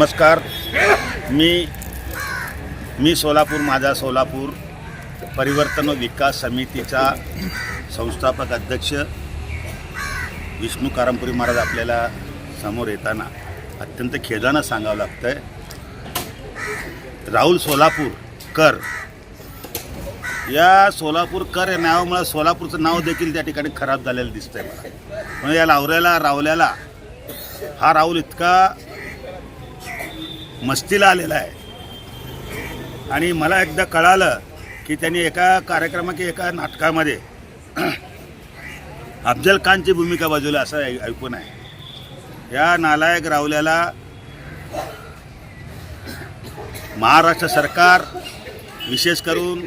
नमस्कार. मी मी सोलापूर माझा सोलापूर परिवर्तन व विकास समितीचा संस्थापक अध्यक्ष विष्णू कारंपुरी महाराज आपल्याला समोर येताना अत्यंत खेदानं सांगावं लागतं आहे राहुल सोलापूर कर या सोलापूर कर या नावामुळे सोलापूरचं नाव देखील त्या ठिकाणी खराब झालेलं दिसतंय मला. म्हणजे या लावऱ्याला रावल्याला हा राहुल इतका मस्तीला आलेला आहे. आणि मला एकदा कळालं की त्यांनी एका कार्यक्रमा की एका नाटकामध्ये अफजल खानची भूमिका बाजूला असं ऐ- ऐकून आहे. या नालायक रावल्याला महाराष्ट्र सरकार विशेष करून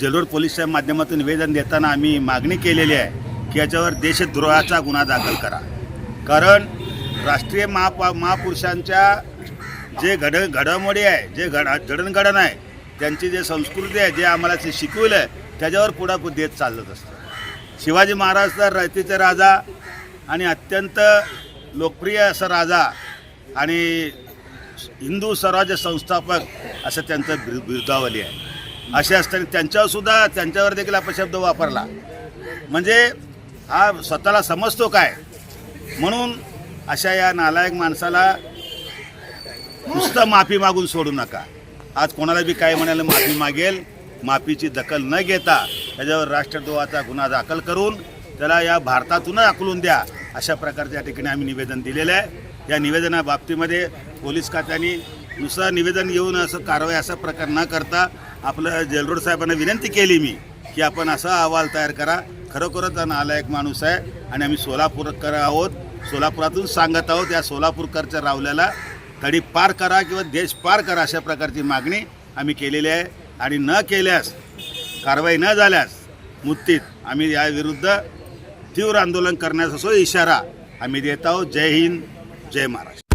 जेलरोड पोलीसच्या माध्यमातून निवेदन देताना आम्ही मागणी केलेली आहे की याच्यावर देशद्रोहाचा गुन्हा दाखल करा. कारण राष्ट्रीय महापा महापुरुषांच्या जे घड घडामोडी आहे जे घड जडणघडण आहे त्यांची जे संस्कृती आहे जे आम्हाला जे शिकवलं आहे त्याच्यावर पुढापुढ देत चालत असतं. शिवाजी महाराज तर रयतीचे राजा आणि अत्यंत लोकप्रिय असं राजा आणि हिंदू स्वराज्य संस्थापक असं त्यांचं बिर बिरुदावली आहे. असे असताना त्यांच्यावर सुद्धा त्यांच्यावर देखील अपशब्द वापरला. म्हणजे हा स्वतःला समजतो काय? म्हणून अशा या नालायक माणसाला नुसतं माफी मागून सोडू नका. आज कोणाला बी काय म्हणायला माफी मागेल माफीची दखल न घेता त्याच्यावर राष्ट्रद्रोहाचा गुन्हा दाखल करून त्याला या भारतातूनच आकलून द्या अशा प्रकारच्या या ठिकाणी आम्ही निवेदन दिलेलं आहे. या निवेदनाबाबतीमध्ये पोलीस खात्याने नुसतं निवेदन घेऊन असं कारवाई असा प्रकार न करता आपलं जेलरोड साहेबांना विनंती केली मी की आपण असा अहवाल तयार करा. खरोखरच नालायक माणूस आहे आणि आम्ही सोलापूरकर आहोत. सोलापुरातून सांगत आहोत या सोलापूरकरच्या रावल्याला तडी पार करा किंवा देश पार करा अशा प्रकारची मागणी आम्ही केलेली आहे. आणि न केल्यास कारवाई न झाल्यास मुत्तीत आम्ही याविरुद्ध तीव्र आंदोलन करण्याचा सो इशारा आम्ही देत आहोत. जय हिंद जय महाराष्ट्र.